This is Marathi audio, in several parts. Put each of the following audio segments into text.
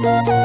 Música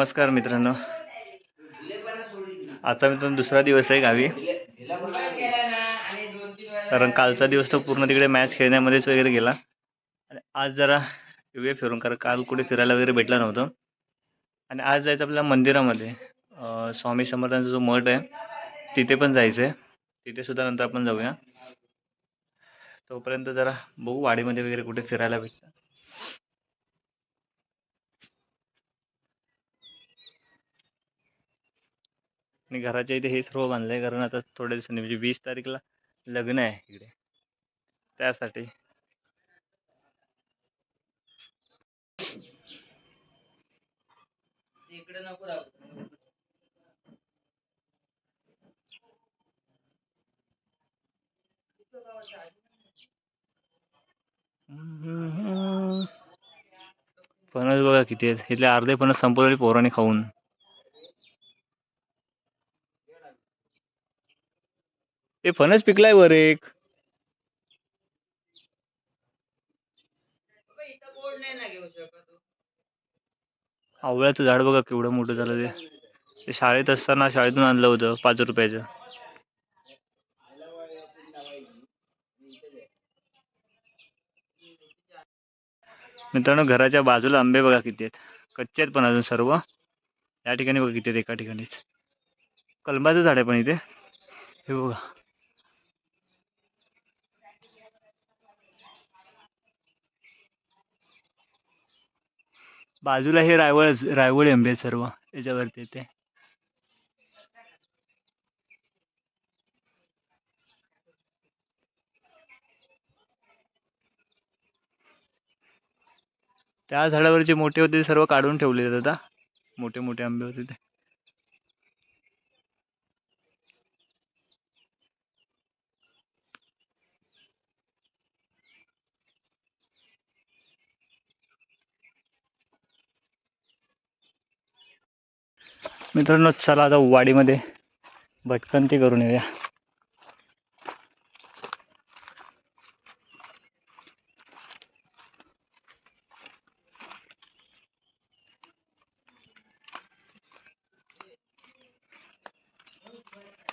नमस्कार मित्रांनो. आजचा मित्रांनो दुसरा दिवस आहे गावी. कारण कालचा दिवस तर पूर्ण तिकडे मॅच खेळण्यामध्येच वगैरे गेला. आणि आज जरा येऊया फिरून कारण काल कुठे फिरायला वगैरे भेटलं नव्हतं. आणि आज जायचं आपल्या मंदिरामध्ये. स्वामी समर्थांचा जो मठ आहे तिथे पण जायचं आहे तिथे सुद्धा नंतर आपण जाऊया. तोपर्यंत जरा बघू वाडीमध्ये वगैरे कुठे फिरायला भेटतं. आणि घराच्या इथे हे सर्व बांधलं आहे कारण आता थोड्या दिवसांनी म्हणजे वीस तारीखला लग्न आहे इकडे. त्यासाठी. इकडे नको राहू. फणस बघा किती आहेत. इथले अर्धे फणस संपवले पोराने खाऊन. ते फणस पिकलाय वर एक. आवळ्याचं झाड बघा केवढं मोठं झालं ते. ते शाळेत असताना शाळेतून आणलं होतं पाच रुपयाचं. मित्रांनो घराच्या बाजूला आंबे बघा किती आहेत. कच्चे आहेत पण अजून सर्व. या ठिकाणी बघा किती आहेत एका ठिकाणीच. कलबाचं झाड आहे पण इथे. हे बघा. बाजूला हे रायवळ रायवळ आंबे सर्व याच्यावरती ते. त्या झाडावर जे मोठे होते सर्व काढून ठेवले आहेत आता. मोठे मोठे आंबे होते ते. मित्रांनो चला आता वाडीमध्ये भटकंती करून येऊया.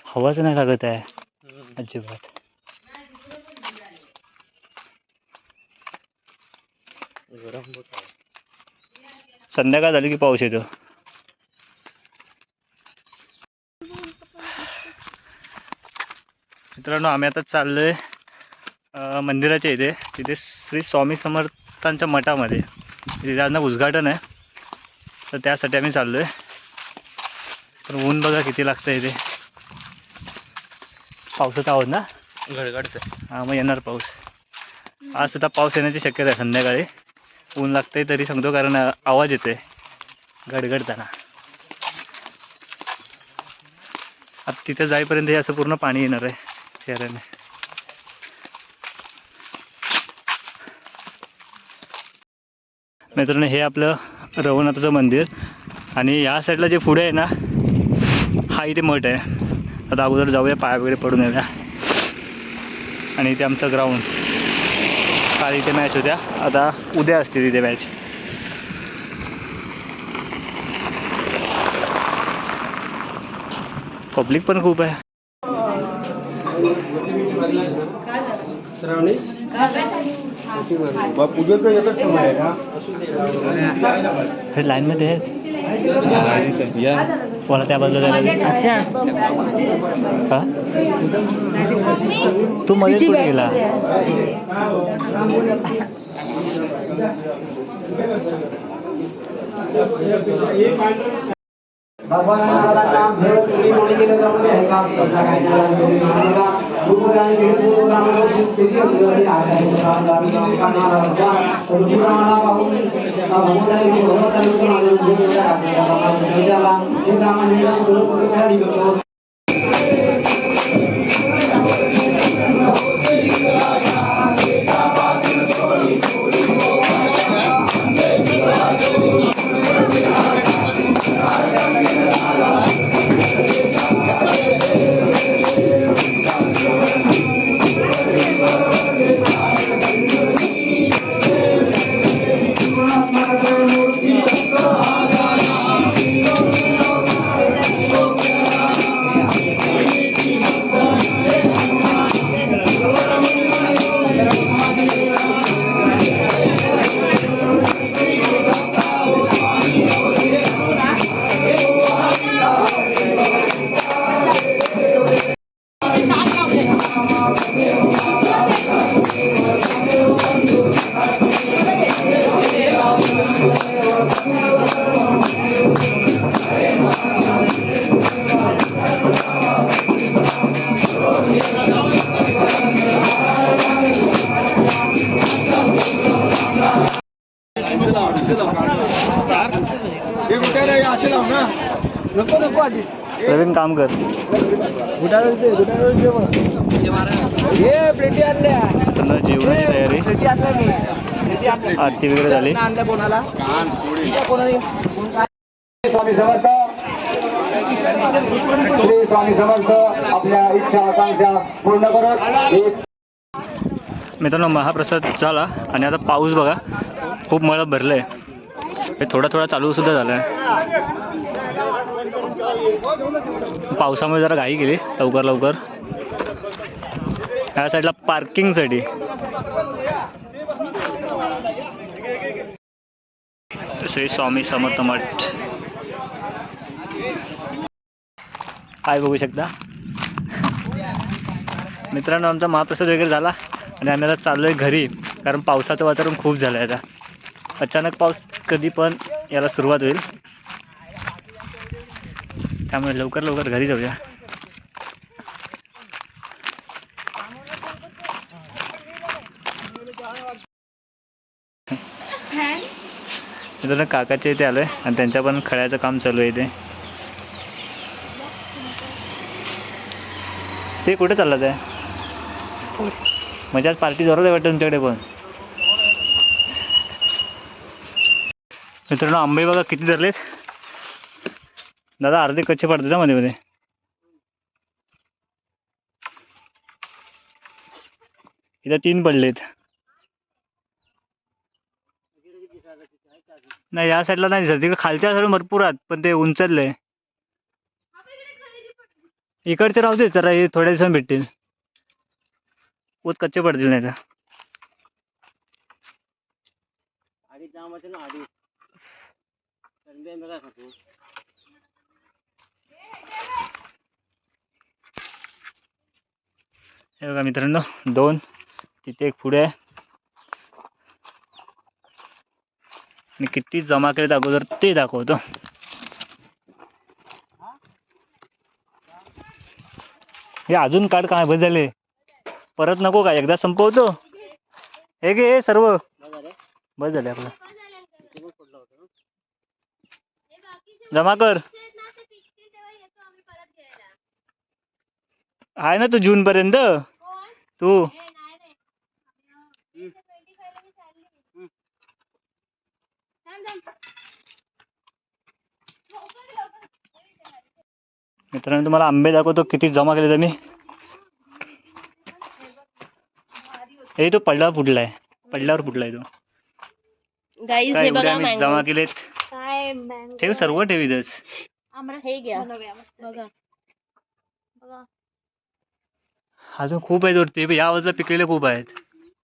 हवाच नाही लागत आहे अजिबात. संध्याकाळ झाली की पाऊस येतो. मित्रांनो आम्ही आता चाललोय अं, मंदिराच्या इथे. तिथे श्री स्वामी समर्थांच्या मठामध्ये. तिथे आज ना उद्घाटन आहे. तर त्यासाठी आम्ही चाललोय. पण ऊन बघा किती लागतं इथे. पावसाचा आवाज ना? गडगडत हा मग येणार पाऊस. आज सुद्धा पाऊस येण्याची शक्यता आहे संध्याकाळी. ऊन लागतंय तरी सांगतो कारण आवाज येतोय गडगडताना आता तिथे जाईपर्यंत हे असं पूर्ण पाणी येणार आहे. चेहऱ्याने मित्रांनो हे आपलं रघुनाथाचं मंदिर. आणि या साईडला जे पुढे आहे ना हा इथे मठ आहे. आता अगोदर जाऊया पाया वगैरे पडून येऊया. आणि इथे आमचं ग्राउंड काल इथे मॅच होत्या. आता उद्या असते तिथे मॅच पब्लिक पण खूप आहे. श्रावणी? मग पूजेचं एकच समय आहे ना? हे लाईनमध्ये आहेत मला त्या बाजूला जायला दे. हा? तू मध्ये कुठे गेला? भगवान मला काम हे तुम्ही कोणी केलं त्यामुळे हे काम करता काय नाही मला गुरु आणि गुरु नामाला किती होती आशा आहे काम दाबी काम करणारा होता तर गुरु नामाला पाहून भगवान भगवंताने माझे गुरु हे प्रवीण काम कर. त्यांना जेवणाची तयारी. आरती वगैरे झाली. स्वामी समर्थ. श्री स्वामी समर्थ आपल्या इच्छा आकांक्षा पूर्ण करत एक मित्रांनो महाप्रसाद झाला आणि आता पाऊस बघा. खूप मळं भरलं आहे हे थोडा थोडा चालू सुद्धा झाला आहे पावसामुळे जरा घाई गेली लवकर लवकर. ह्या साईडला पार्किंगसाठी श्री स्वामी समर्थ मठ. काय बघू शकता? मित्रांनो आमचा महाप्रसाद वगैरे झाला आणि आम्ही आता चाललो आहे घरी कारण पावसाचं वातावरण खूप झालं आहे आता. अचानक पाऊस कधी पण याला सुरुवात होईल. त्यामुळे लवकर लवकर घरी जाऊया. मित्रांनो काकाच्या इथे आलोय आणि त्यांच्या पण खळ्याचं काम चालू आहे इथे. ते कुठे चाललं आहे? म्हणजे आज पार्टी जोरात आहे वाटतं तुमच्याकडे पण. मित्रांनो आंबे बघा किती धरलेत. दादा अर्धे कच्चे पडतात ना मध्ये मध्ये इथं तीन पडलेत. नाही या साईडला नाही दिसत. तिकडे खालच्या साईड भरपूर आहेत पण ते उंचलले इकडचे राहू दे जरा हे थोड्या दिवसांनी भेटतील. ऊत कच्चे पडतील नाही तर हे बघा मित्रांनो दोन तिथे एक पुढे आहे. आणि किती जमा केलेत अगोदर ते दाखवतो. हे अजून काढ काय बस झाले परत नको का? एकदा संपवतो. हे हे सर्व. बस झाले आपलं. जमा कर. आहे ना तू जून पर्यंत? तू. मित्रांनो तुम्हाला आंबे दाखवतो. किती जमा केले मी हे तो पडला फुटलाय. पडल्यावर फुटलाय तो. जमा केलेत? ठेव सर्व ठेवीतच. हे घ्या. बघा. बघा. अजून खूप आहेत वरती या बाजूला पिकलेले खूप आहेत.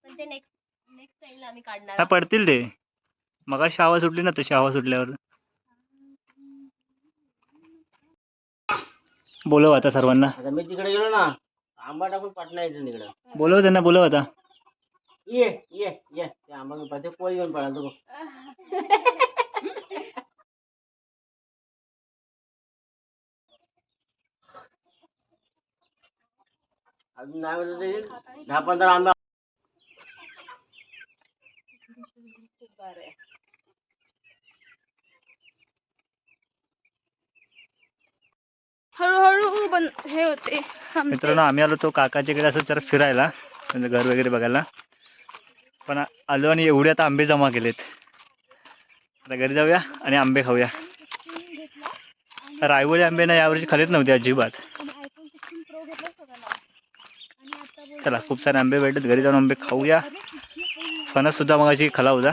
पण ते नेक्स्ट नेक्स्ट टाइमला आम्ही काढणार. हा पडतील ते. मग शावा सुटली ना तशी हवा सुटल्यावर. बोलव आता सर्वांना. आता मी तिकडे गेलो ना आंबा टाकून पाटणा यायचं तिकडं. बोलव त्यांना बोलव आता. ये ये ये ते आंबा घेऊन पाहिजे पोळी घेऊन पळाल तू अजून नाही म्हणलं तरी दहा पंधरा आंबा हळूहळू बन हे होते. मित्रांनो आम्ही आलो तो काकाच्याकडे असं जरा फिरायला त्यांचं घर वगैरे बघायला. पण आ- आलो आणि एवढे आता आंबे जमा केलेत. आता घरी जाऊया आणि आंबे खाऊया. रायवळी आंबे ना यावर्षी खालीच नव्हते अजिबात आणि iPhone 16 Pro घेतला सगळ्यांना. आणि आता बोलतो, चला खूप सारे आंबे भेटत घरी जाऊन आंबे खाऊया. फणस सुद्धा मगाशी खाला होता.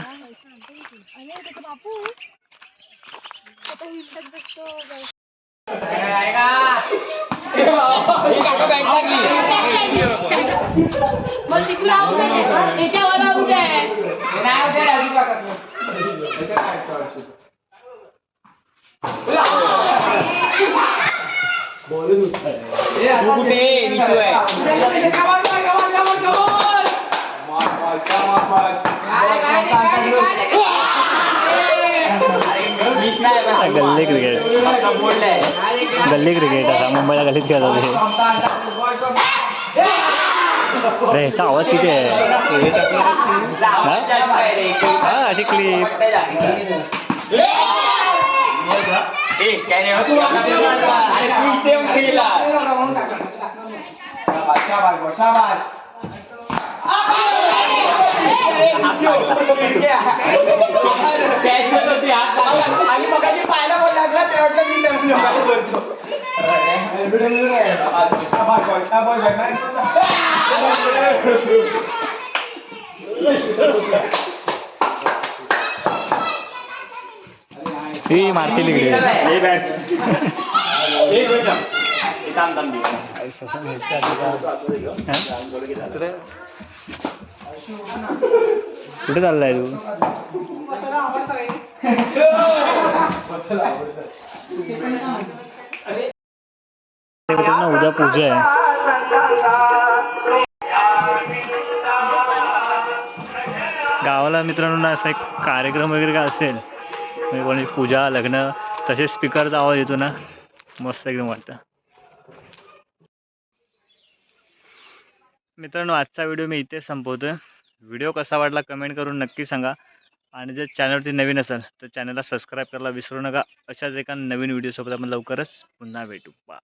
काय व्हायचं आमचं किती? अरे त्याचा बापू आता हिंडत बसतो मग तिकडे आऊट आहे त्याच्यावर आऊट आहे गल्ली क्रिकेट गल्ली क्रिकेट आता मुंबईला गल्लीत खेळत होते अरे ह्याचा आवाज किती आहे हा? हा अशी क्लिप आणि मग पाहायला बोल लागला ते वाटलं मी त्या बोलतो. ही मारशील इकडे कुठे चाललाय तू? उद्या पूजा आहे. गावाला मित्रांनो ना असा एक कार्यक्रम वगैरे काय असेल म्हणजे कोणी पूजा लग्न तसेच स्पीकरचा आवाज येतो ना मस्त एकदम वाटतं. मित्रांनो आजचा व्हिडिओ मी इथेच संपवतोय. व्हिडिओ कसा वाटला कमेंट करून नक्की सांगा. आणि जर चॅनलवरती नवीन असेल तर चॅनलला सबस्क्राईब करायला विसरू नका. अशाच एका नवीन व्हिडिओसोबत आपण लवकरच पुन्हा भेटू. बा